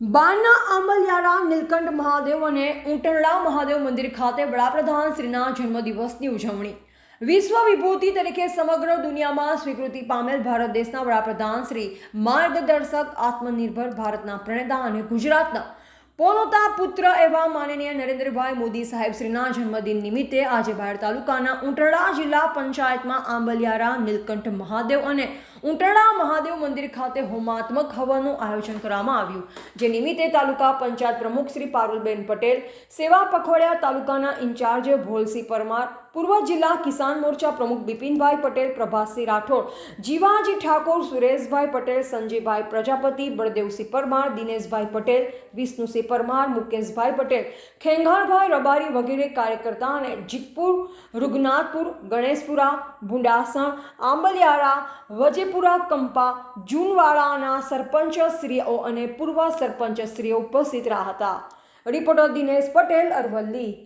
બારના આંબલિયારા, નીલકંઠ મહાદેવ અને ઉંટરડા મહાદેવ મંદિર ખાતે વડાપ્રધાન શ્રીના જન્મદિવસની ઉજવણી. વિશ્વ વિભૂતિ તરીકે સમગ્ર દુનિયામાં સ્વીકૃતિ પામેલ ભારત દેશના વડાપ્રધાન શ્રી માર્ગદર્શક આત્મનિર્ભર ભારતના પ્રણેતા અને ગુજરાતના પોનોતા પુત્ર એવા માનનીય નરેન્દ્રભાઈ મોદી સાહેબશ્રીના જન્મદિન નિમિત્તે આજે બાયડ તાલુકાના ઉંટરડા જિલ્લા પંચાયતમાં આંબલિયારા, નીલકંઠ મહાદેવ અને ઉંટરડા મહાદેવ મંદિર ખાતે હોમાત્મક હવનનું આયોજન કરવામાં આવ્યું. જે નિમિત્તે તાલુકા પંચાયત પ્રમુખ શ્રી પારુલબેન પટેલ, સેવા પખવાડિયા તાલુકાના ઇન્ચાર્જ ભોલસિંહ પરમાર, પૂર્વ જિલ્લા કિસાન મોરચા પ્રમુખ બિપિનભાઈ પટેલ પ્રભાસિંહ રાઠોડ, જીવાજી ઠાકોર, સુરેશભાઈ પટેલ, સંજયભાઈ પ્રજાપતિ, બળદેવસિંહ પરમાર, દિનેશભાઈ પટેલ, વિષ્ણુસિંહ પરમાર, મુકેશભાઈ પટેલ ખેંગારભાઈ રબારી વગેરે કાર્યકર્તા અને જીતપુર, રૂગનાથપુર, ગણેશપુરા, ભુંડાસણ આંબલિયારા વજેપુરા, કંપા, જૂનવાડાના સરપંચ શ્રીઓ અને પૂર્વ સરપંચ શ્રીઓ ઉપસ્થિત રહ્યા હતા. રિપોર્ટર દિનેશ પટેલ, અરવલ્લી.